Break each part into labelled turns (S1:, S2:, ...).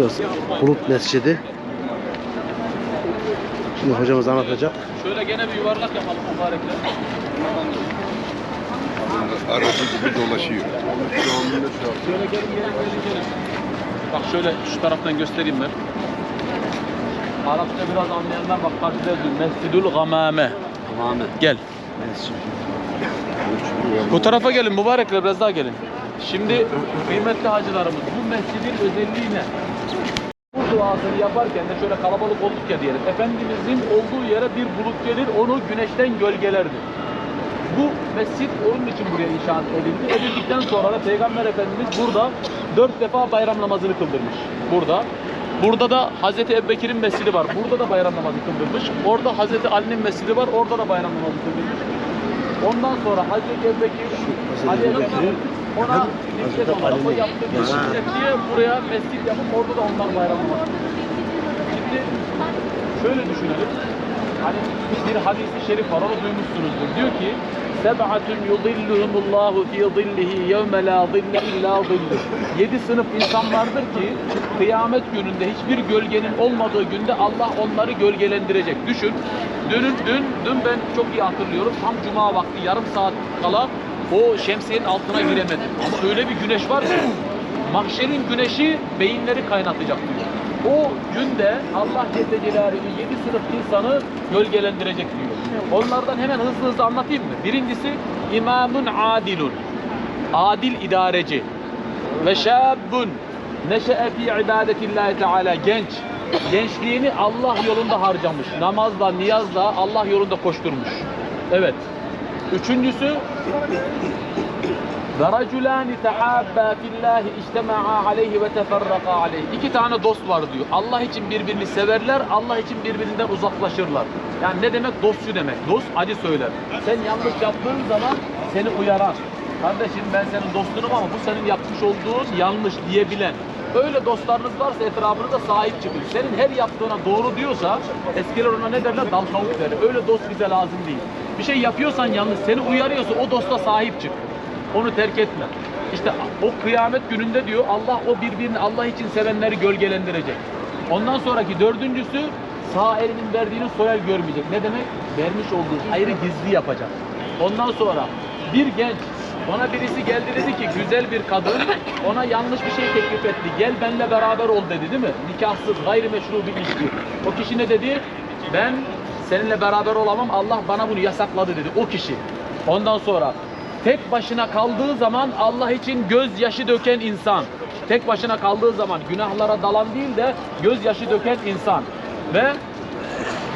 S1: Şurası Bulut Mescidi. Şimdi hocamız anlatacak.
S2: Şöyle gene bir yuvarlak yapalım mübarekler.
S3: Arada gibi dolaşıyor.
S2: Şöyle gelin gelin gelin gelin. Bak şöyle şu taraftan göstereyim ben. Arapça biraz anlayanlar bak karşıda yazıyor. Mescidül Gamame.
S1: Tamamı.
S2: Gel. Bu tarafa gelin mübarekler biraz daha gelin. Şimdi kıymetli hacılarımız bu mescidin özelliği ne? Duasını yaparken de şöyle kalabalık olduk ya diyelim. Efendimizin olduğu yere bir bulut gelir onu güneşten gölgelerdi. Bu mescit onun için buraya inşaat edildi. Edildikten sonra da Peygamber Efendimiz burada dört defa bayram namazını kıldırmış. Burada. Burada da Hazreti Ebubekir'in mescidi var. Burada da bayram namazı kıldırmış. Orada Hazreti Ali'nin mescidi var. Orada da bayram namazı kıldırmış. Ondan sonra Hazreti Ebubekir
S1: Hazreti Ebubekir,
S2: ona
S1: Hazreti
S2: olarak o mescid buraya mescid yapıp orada da onlar bayram namazı kıldırmış. Şimdi şöyle düşünelim. Hani bir hadisi şerif var onu duymuşsunuzdur. Diyor ki Seb'atun yudilluhumullahu fi zillihi yevme la zille illa zilluh. Yedi sınıf insan vardır ki kıyamet gününde hiçbir gölgenin olmadığı günde Allah onları gölgelendirecek. Düşün. Dün, dün, dün ben çok iyi hatırlıyorum. Tam cuma vakti yarım saat kala o şemsiyenin altına giremedim. Ama öyle bir güneş var ki mahşerin güneşi beyinleri kaynatacak diyor. O günde Allah Celle Celaluhu yedi sınıf insanı gölgelendirecek diyor. Onlardan hemen hızlı hızlı anlatayım mı? Birincisi imamun adilun. Adil idareci. Ve şabbun neşe'e fi ibadetillahi teala genç. Gençliğini Allah yolunda harcamış. Namazla, niyazla Allah yolunda koşturmuş. Evet. Üçüncüsü raculani tehabba fillahi içtema'a aleyhi ve teferraka aleyhi. İki tane dost var diyor. Allah için birbirini severler, Allah için birbirinden uzaklaşırlar. Yani ne demek? Dostçu demek. Dost acı söyler. Sen yanlış yaptığın zaman seni uyaran. Kardeşim ben senin dostunum ama bu senin yapmış olduğun yanlış diyebilen. Öyle dostlarınız varsa etrafınıza sahip çıkın. Senin her yaptığına doğru diyorsa eskiler ona ne derler? Dal derler. Öyle dost bize lazım değil. Bir şey yapıyorsan yanlış, seni uyarıyorsa o dosta sahip çık. Onu terk etme. İşte o kıyamet gününde diyor Allah o birbirini Allah için sevenleri gölgelendirecek. Ondan sonraki dördüncüsü sağ elinin verdiğini sol görmeyecek. Ne demek? Vermiş olduğu hayrı gizli yapacak. Ondan sonra bir genç ona birisi geldi dedi ki güzel bir kadın ona yanlış bir şey teklif etti. Gel benimle beraber ol dedi değil mi? Nikahsız gayrimeşru bir ilişki. O kişi ne dedi? Ben seninle beraber olamam Allah bana bunu yasakladı dedi. O kişi. Ondan sonra tek başına kaldığı zaman Allah için gözyaşı döken insan. Tek başına kaldığı zaman günahlara dalan değil de gözyaşı döken insan. Ve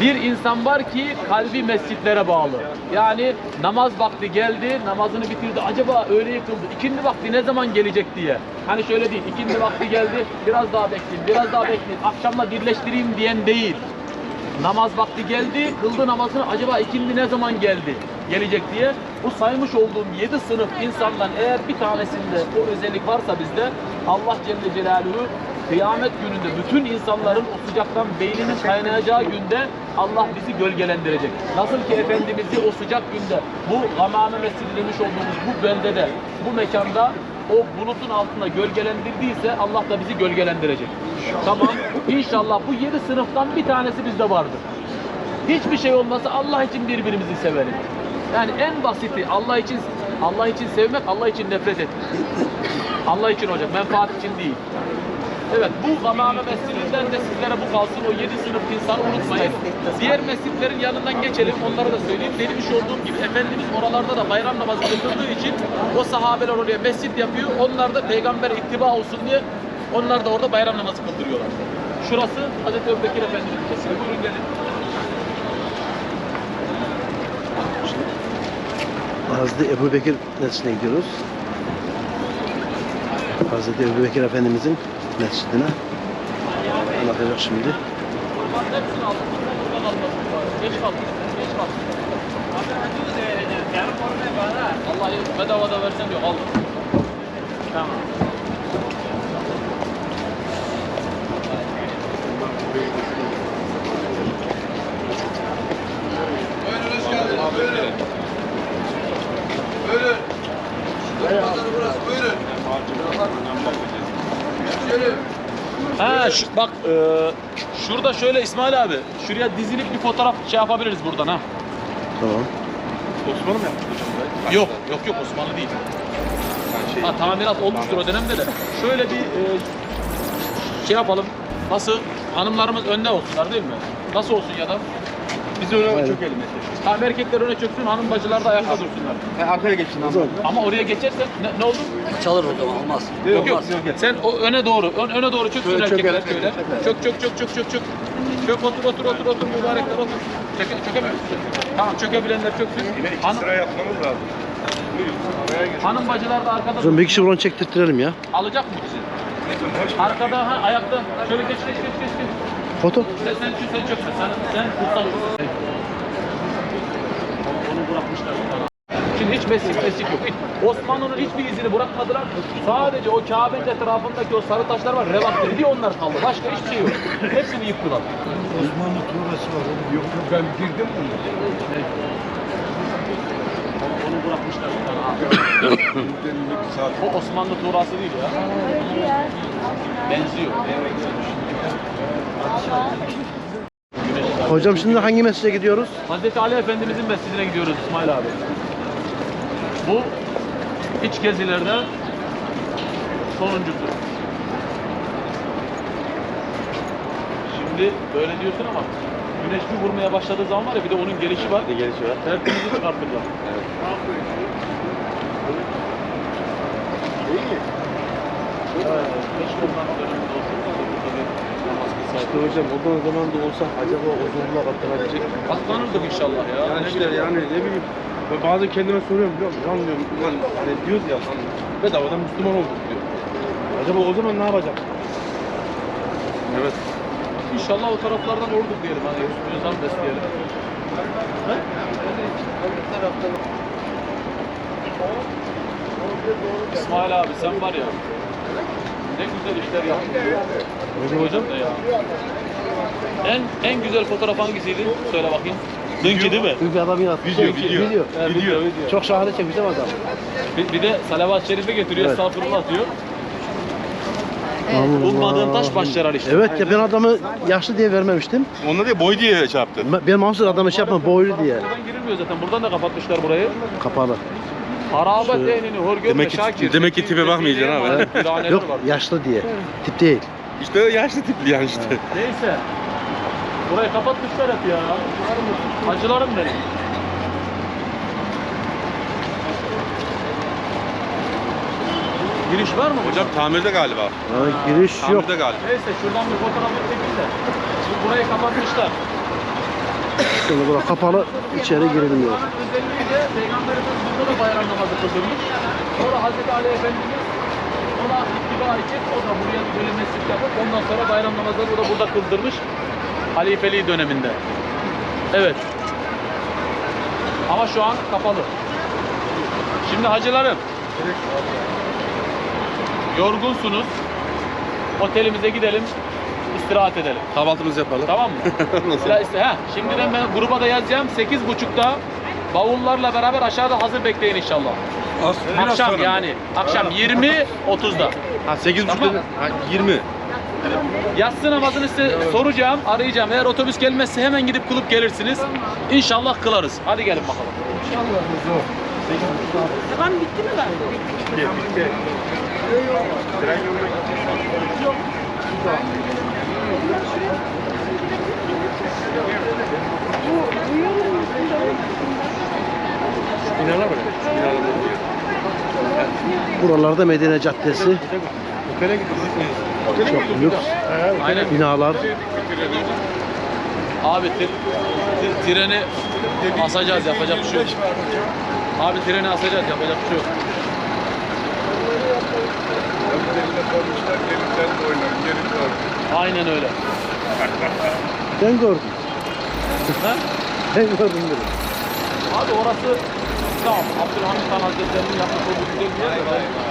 S2: bir insan var ki kalbi mescitlere bağlı. Yani namaz vakti geldi, namazını bitirdi. Acaba öğle yıkıldı. İkindi vakti ne zaman gelecek diye. Hani şöyle değil, ikindi vakti geldi, biraz daha bekleyin, biraz daha bekleyin. Akşamla birleştireyim diyen değil. Namaz vakti geldi, kıldı namazını acaba ikindi ne zaman geldi, gelecek diye. Bu saymış olduğum yedi sınıf insandan eğer bir tanesinde o özellik varsa bizde Allah Celle Celaluhu kıyamet gününde bütün insanların o sıcaktan beyninin kaynayacağı günde Allah bizi gölgelendirecek. Nasıl ki Efendimiz'i o sıcak günde bu Gamame Mescidi demiş olduğumuz bu beldede, bu mekanda o bulutun altında gölgelendirdiyse Allah da bizi gölgelendirecek. Tamam. İnşallah bu yedi sınıftan bir tanesi bizde vardır. Hiçbir şey olmasa Allah için birbirimizi sevelim. Yani en basiti Allah için Allah için sevmek, Allah için nefret etmek. Allah için hocam, menfaat için değil. Evet, bu Gamame Mescidinden de sizlere bu kalsın. O yedi sınıf insanı unutmayın. Diğer mescitlerin yanından geçelim, onları da söyleyeyim. Demiş olduğum gibi Efendimiz oralarda da bayram namazı kıldırdığı için o sahabeler oraya mescit yapıyor. Onlar da peygamber ittiba olsun diye onlar da orada bayram namazı kıldırıyorlar. Şurası Hazreti Ebubekir Efendimiz'in mescidi. Buyurun gelin.
S1: Hazreti Ebu Bekir Mescidine gidiyoruz. Hazreti Ebu Bekir Efendimizin mescidine anlatacak şimdi.
S2: Aldım. Aldım. Vallahi bedava da versen diyor. Al. Tamam.
S3: Buyurun hoş geldiniz. Buyurun. Buyurun. Pazarı burası. Buyurun. Hemşerim.
S2: Ha şu, bak e, şurada şöyle İsmail abi şuraya dizilip bir fotoğraf şey yapabiliriz buradan ha.
S1: Tamam.
S4: Osmanlı mı yapmış hocam burayı?
S2: Yok yok yok Osmanlı değil.
S4: Yani şey,
S2: Ha tamirat olmuştur o dönemde de. Şöyle bir e, şey yapalım. Nasıl hanımlarımız önde olsunlar değil mi? Nasıl olsun ya da?
S4: Biz öyle
S1: Aynen.
S4: çok elim
S2: Tamam erkekler öne çöksün, hanım bacılar da ayakta dursunlar.
S4: Yani arkaya geçin abi.
S2: Ama oraya geçersen ne, ne olur?
S5: Çalır o zaman olmaz.
S4: Yok yok
S2: Olmaz.
S4: yok. yok.
S2: Sen o öne doğru, ön, öne doğru çöksün
S4: Şöyle
S2: erkekler
S4: çökelim,
S2: şöyle.
S4: çökelim.
S2: Çök çök çök çök çök çök. Çök otur otur otur otur mübarekler otur. Çöke, çökemiyor musun? Tamam çökebilenler çöksün. Hanım,
S3: yapmamız lazım.
S2: hanım bacılar da arkada
S1: Hocam bir kişi buradan çektirttirelim ya.
S2: alacak mı bizi? Arkada ha ayakta. Şöyle geç geç geç geç. geç.
S1: Foto.
S2: Sen sen şu sen çöksün. Sen sen kutsal. Onu bırakmışlar. Şimdi hiç mesik mesik yok. Hiç. Osmanlı'nın hiçbir izini bırakmadılar. Sadece o Kabe'nin etrafındaki o sarı taşlar var. Revat dediği onlar kaldı. Başka hiçbir şey yok. Hepsini yıktılar.
S3: Osmanlı tuğrası var. Yok yok ben girdim mi?
S2: Onu bırakmışlar. O Osmanlı tuğrası değil ya. Benziyor.
S1: Hocam şimdi hangi mescide gidiyoruz?
S2: Hazreti Ali Efendimizin mescidine gidiyoruz İsmail abi. Bu iç gezilerde sonuncusu. Şimdi böyle diyorsun ama güneş bir vurmaya başladığı zaman var ya bir de onun gelişi var.
S4: Bir gelişi var.
S2: Tertemizi çıkartırlar.
S4: Evet.
S2: Keşke onların döneminde olsa
S4: İşte hocam o zaman da olsa acaba o zorluğa katılabilecek mi?
S2: Katlanırdık inşallah ya.
S4: Yani işte yani ne bileyim. Ben bazen kendime soruyorum biliyor musun? Lan diyorum lan hani diyoruz ya lan bedavadan Müslüman olduk diyor. Acaba o zaman ne yapacak? Evet.
S2: İnşallah o taraflardan olduk diyelim. Hani üstüne zam besleyelim. He? İsmail abi sen var ya güzel işler yaptın. Hocam hocam. En en güzel fotoğraf hangisiydi? Söyle bakayım. Dünkü değil mi?
S1: Bir adam yattı.
S4: Video, video.
S1: video.
S2: Evet, video, video.
S1: Çok şahane çekmiş değil mi adam?
S2: Bir, bir de salavat-ı şerife getiriyor,
S1: Evet.
S2: estağfurullah diyor.
S1: Allah.
S2: Bulmadığın taş baş yarar işte.
S1: Evet ya ben adamı yaşlı diye vermemiştim.
S4: Onda diye boy diye şey yaptı.
S1: Ben- Ben mahsus adamı şey yapma boylu diye.
S2: Buradan girilmiyor zaten. Buradan da kapatmışlar burayı.
S1: Kapalı.
S2: Harabet ehlini hor görme
S4: Demek ki-
S2: Şakir.
S4: demek ki tipe bakmayacaksın abi.
S1: Yok
S2: var.
S1: yaşlı diye. Tip değil.
S4: İşte yaşlı tipli yani işte.
S2: Neyse. Burayı kapatmışlar hep ya. Acılarım benim. Giriş var mı hocam?
S4: Tamirde galiba.
S1: Ha, giriş yok.
S4: Tamirde galiba.
S2: Neyse şuradan bir fotoğraf çekeyim de. Şimdi burayı kapatmışlar.
S1: Şimdi bura kapalı içeri girilmiyor.
S2: Peygamberimiz burada da bayram namazı kıldırmış. Sonra Hazreti Ali Efendimiz ona ittiba için o da buraya böyle mescit yapıp ondan sonra bayram namazını da burada kıldırmış. Halifeliği döneminde. Evet. Ama şu an kapalı. Şimdi hacılarım. Yorgunsunuz. Otelimize gidelim. İstirahat edelim.
S4: Kahvaltımızı yapalım.
S2: Tamam mı? Mesela işte, ha, şimdiden ben gruba da yazacağım. 8.30'da bavullarla beraber aşağıda hazır bekleyin inşallah. akşam yani. Akşam 20.30'da.
S4: Ha 8.30
S2: Tamam.
S4: ha, 20.
S2: Yatsı namazını size soracağım, arayacağım. Eğer otobüs gelmezse hemen gidip kılıp gelirsiniz. İnşallah kılarız. Hadi gelin bakalım.
S6: Tamam bitti mi ben?
S4: Binalar var. Binalar var.
S1: Buralarda Medine Caddesi.
S4: Otele gidiyoruz.
S1: Çok lüks
S2: Aynen.
S1: binalar.
S2: Abi treni asacağız yapacak bir şey yok. Abi treni asacağız yapacak bir şey yok.
S3: koymuşlar gelirken de oynar. Gelin de oynar.
S2: Aynen öyle.
S1: Ben gördüm.
S2: Ha?
S1: Ben gördüm dedim.
S2: Abi orası tamam. Abdülhamit Han Hazretleri'nin yapmış olduğu güzel bir yer de ben-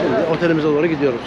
S1: Şimdi otelimize doğru gidiyoruz.